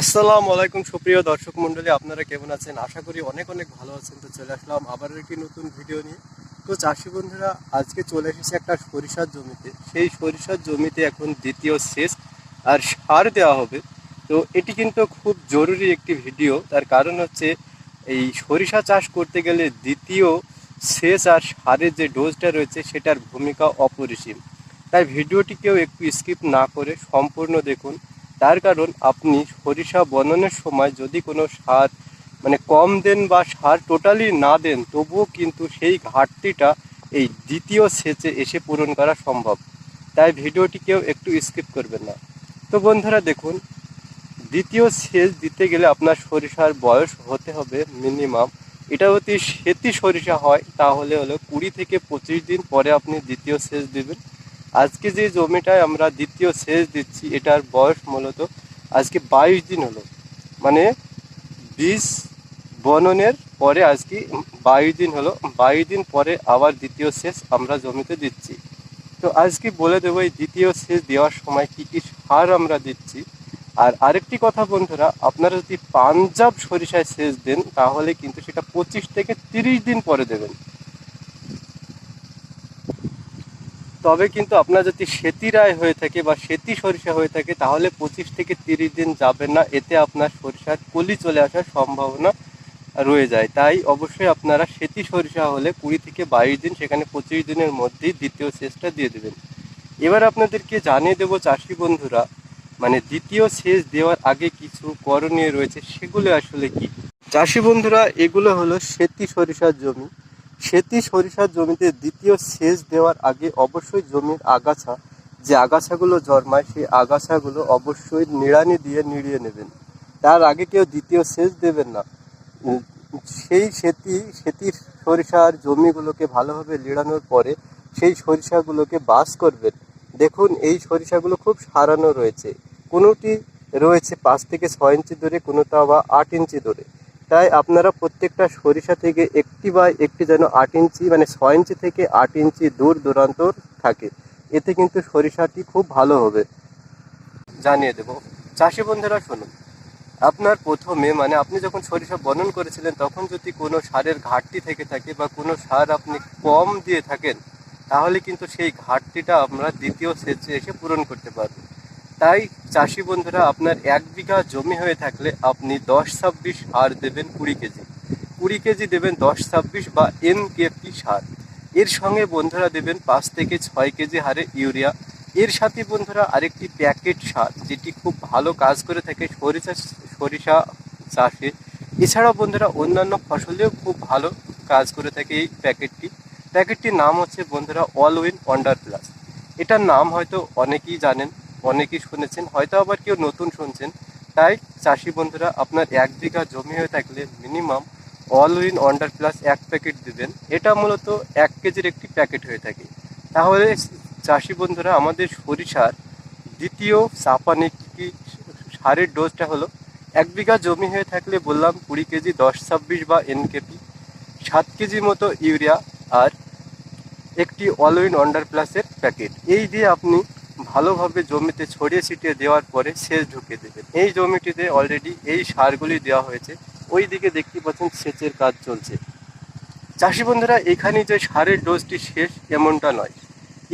আসসালামু আলাইকুম সুপ্রিয় দর্শক মণ্ডলী, আপনারা কেমন আছেন? আশা করি অনেক অনেক ভালো আছেন। তো চলে আসলাম আবার একটি নতুন ভিডিও নিয়ে। তো চাষি বন্ধুরা, আজকে চলে এসেছে একটা সরিষার জমিতে। সেই সরিষার জমিতে এখন দ্বিতীয় সেচ আর সার দেওয়া হবে। তো এটি কিন্তু খুব জরুরি একটি ভিডিও। তার কারণ হচ্ছে, এই সরিষা চাষ করতে গেলে দ্বিতীয় সেচ আর সারের যে ডোজটা রয়েছে, সেটার ভূমিকা অপরিসীম। তাই ভিডিওটিকেও একটু স্কিপ না করে সম্পূর্ণ দেখুন। তার কারণ আপনি সরিষা বননের সময় যদি কোনো সার মানে কম দেন বা সার টোটালি না দেন, তবুও কিন্তু সেই ঘাটতিটা এই দ্বিতীয় সেচে এসে পূরণ করা সম্ভব। তাই ভিডিওটিকেও একটু স্কিপ করবেন না। তো বন্ধুরা দেখুন, দ্বিতীয় সেচ দিতে গেলে আপনার সরিষার বয়স হতে হবে মিনিমাম এটা যদি সেতি সরিষা হয়, তাহলে হলো কুড়ি থেকে পঁচিশ দিন পরে আপনি দ্বিতীয় সেচ দিবেন। আজকে যে জমিটায় আমরা দ্বিতীয় সেচ দিচ্ছি, এটার বয়স মূলত আজকে বাইশ দিন হলো। মানে বীজ বননের পরে আজকে বাইশ দিন হলো। বাইশ দিন পরে আবার দ্বিতীয় সেচ আমরা জমিতে দিচ্ছি। তো আজকে বলে দেবো, এই দ্বিতীয় সেচ দেওয়ার সময় কি কি সার আমরা দিচ্ছি। আর আরেকটি কথা বন্ধুরা, আপনারা যদি পাঞ্জাব সরিষায় সেচ দেন, তাহলে কিন্তু সেটা পঁচিশ থেকে তিরিশ দিন পরে দেবেন। তবে কিন্তু আপনার যদি সেতি রায় হয়ে থাকে বা সেতি সরিষা হয়ে থাকে, তাহলে পঁচিশ থেকে তিরিশ দিন যাবে না। এতে আপনার সরিষার কলি চলে আসার সম্ভাবনা রয়ে যায়। তাই অবশ্যই আপনারা সেতি সরিষা হলে কুড়ি থেকে বাইশ দিন, সেখানে পঁচিশ দিনের মধ্যেই দ্বিতীয় সেচটা দিয়ে দেবেন। এবার আপনাদেরকে জানিয়ে দেবো চাষি বন্ধুরা মানে দ্বিতীয় সেচ দেওয়ার আগে কিছু করণীয় রয়েছে, সেগুলো আসলে কি? চাষি বন্ধুরা, এগুলো হলো সেতি সরিষার জমি। সেতি সরিষার জমিতে দ্বিতীয় সেচ দেওয়ার আগে অবশ্যই জমির আগাছা, যে আগাছাগুলো জন্মায় সেই আগাছাগুলো অবশ্যই নিড়ানি দিয়ে নিড়িয়ে নেবেন। তার আগে কেউ দ্বিতীয় সেচ দেবেন না। সেই সেতি সেতির সরিষার জমিগুলোকে ভালোভাবে লিড়ানোর পরে সেই সরিষাগুলোকে বাস করবেন। দেখুন, এই সরিষাগুলো খুব সারানো রয়েছে। কোনোটি রয়েছে পাঁচ থেকে ছয় ইঞ্চি দূরে, কোনোটা বা আট ইঞ্চি দূরে। তাই আপনারা প্রত্যেকটা সরিষা থেকে একটি বা একটি যেন আট ইঞ্চি মানে ছয় ইঞ্চি থেকে আট ইঞ্চি দূর দূরান্তর থাকে। এতে কিন্তু সরিষাটি খুব ভালো হবে। জানিয়ে দেব। চাষি বন্ধুরা, শুনুন। আপনার প্রথমে মানে আপনি যখন সরিষা বনন করেছিলেন, তখন যদি কোনো সারের ঘাটতি থেকে থাকে বা কোনো সার আপনি কম দিয়ে থাকেন, তাহলে কিন্তু সেই ঘাটতিটা আমরা দ্বিতীয় সেচে এসে পূরণ করতে পারব। তাই চাষি বন্ধুরা, আপনার এক বিঘা জমি হয়ে থাকলে আপনি দশ ছাব্বিশ সার দেবেন কুড়ি কেজি। কুড়ি কেজি দেবেন দশ ছাব্বিশ বা এন কেপি সার। এর সঙ্গে বন্ধুরা দেবেন পাঁচ থেকে ছয় কেজি হারে ইউরিয়া। এর সাথে বন্ধুরা আরেকটি প্যাকেট সার, যেটি খুব ভালো কাজ করে থাকে সরিষা সরিষা চাষে। এছাড়াও বন্ধুরা অন্যান্য ফসলেও খুব ভালো কাজ করে থাকে এই প্যাকেটটি। প্যাকেটটির নাম হচ্ছে বন্ধুরা অল উইন ওয়ান্ডার প্লাস এটার নাম হয়তো অনেকেই জানেন। অনেকেই শুনেছেন, হয়তো আবার কেউ নতুন শুনছেন। তাই চাষি বন্ধুরা, আপনার এক বিঘা জমি হয়ে থাকলে minimum all win wonder plus এক প্যাকেট দিবেন। এটা মূলত এক কেজির একটি প্যাকেট হয়ে থাকে। তাহলে চাষি বন্ধুরা, আমাদের সরিষার দ্বিতীয় চাপানি কি সারের ডোজটা হলো, এক বিঘা জমি হয়ে থাকলে বললাম কুড়ি কেজি, দশ, ছাব্বিশ বা এনকেপি সাত কেজি মতো ইউরিয়া আর একটি অলউইন ওয়ান্ডার প্লাসের প্যাকেট এই দিয়ে আপনি ভালোভাবে জমিতে ছড়িয়ে ছিটিয়ে দেওয়ার পরে সেচ ঢুকিয়ে দেবে। এই জমিটিতে অলরেডি এই সারগুলি দেওয়া হয়েছে। ওই দিকে দেখতে পাচ্ছেন সেচের কাজ চলছে। চাষি বন্ধুরা, এখানে যে সারের ডোজটি শেষ এমনটা নয়।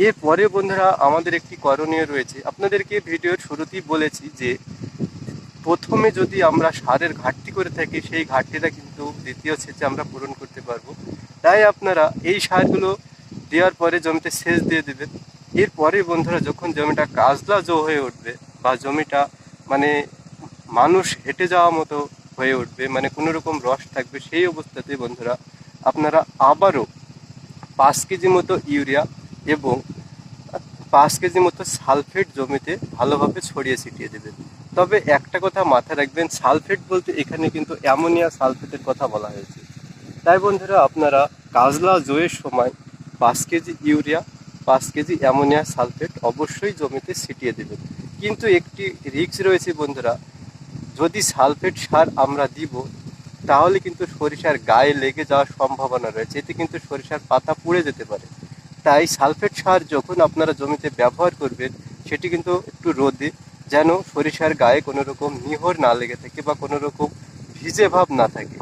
এরপরে বন্ধুরা, আমাদের একটি করণীয় রয়েছে। আপনাদেরকে ভিডিওর শুরুতেই বলেছি যে, প্রথমে যদি আমরা সারের ঘাটতি করে থাকি, সেই ঘাটতিটা কিন্তু দ্বিতীয় সেচে আমরা পূরণ করতে পারব। তাই আপনারা এই সারগুলো দেওয়ার পরে জমিতে সেচ দিয়ে দেবেন এরপরে বন্ধুরা যখন জমিটা কাজলা জো হয়ে উঠবে বা জমিটা মানে মানুষ হেঁটে যাওয়া মতো হয়ে উঠবে মানে কোনো রকম রস থাকবে, সেই অবস্থাতে বন্ধুরা আপনারা আবারও পাঁচ কেজি মতো ইউরিয়া এবং পাঁচ কেজি মতো সালফেট জমিতে ভালোভাবে ছড়িয়ে ছিটিয়ে দেবেন তবে একটা কথা মাথায় রাখবেন, সালফেট বলতে এখানে কিন্তু অ্যামোনিয়া সালফেটের কথা বলা হয়েছে। তাই বন্ধুরা আপনারা কাজলা জোয়ের সময় পাঁচ কেজি ইউরিয়া, পাঁচ কেজি অ্যামোনিয়া সালফেট অবশ্যই জমিতে ছিটিয়ে দেবেন। কিন্তু একটি রিস্ক রয়েছে বন্ধুরা, যদি সালফেট সার আমরা দিব, তাহলে কিন্তু সরিষার গায়ে লেগে যাওয়ার সম্ভাবনা রয়েছে। এতে কিন্তু সরিষার পাতা পুড়ে যেতে পারে। তাই সালফেট সার যখন আপনারা জমিতে ব্যবহার করবেন, সেটি কিন্তু একটু রোদে, যেন সরিষার গায়ে কোনো রকম নিহর না লেগে থাকে বা কোনো রকম ভিজে ভাব না থাকে।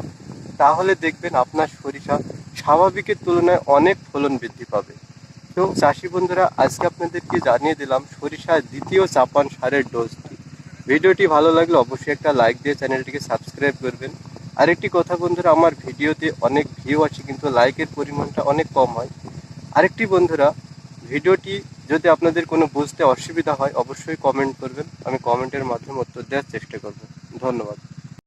তাহলে দেখবেন আপনার সরিষা স্বাভাবিকের তুলনায় অনেক ফলন বৃদ্ধি পাবে। তো চাষি বন্ধুরা, আজকে আপনাদেরকে জানিয়ে দিলাম সরিষার দ্বিতীয় চাপান সারের ডোজটি। ভিডিওটি ভালো লাগলে অবশ্যই একটা লাইক দিয়ে চ্যানেলটিকে সাবস্ক্রাইব করবেন। আরেকটি কথা বন্ধুরা, আমার ভিডিওতে অনেক ভিউ আছে কিন্তু লাইকের পরিমাণটা অনেক কম হয়। আরেকটি বন্ধুরা, ভিডিওটি যদি আপনাদের কোনো বুঝতে অসুবিধা হয়, অবশ্যই কমেন্ট করবেন। আমি কমেন্টের মাধ্যমে উত্তর দেওয়ার চেষ্টা করব। ধন্যবাদ।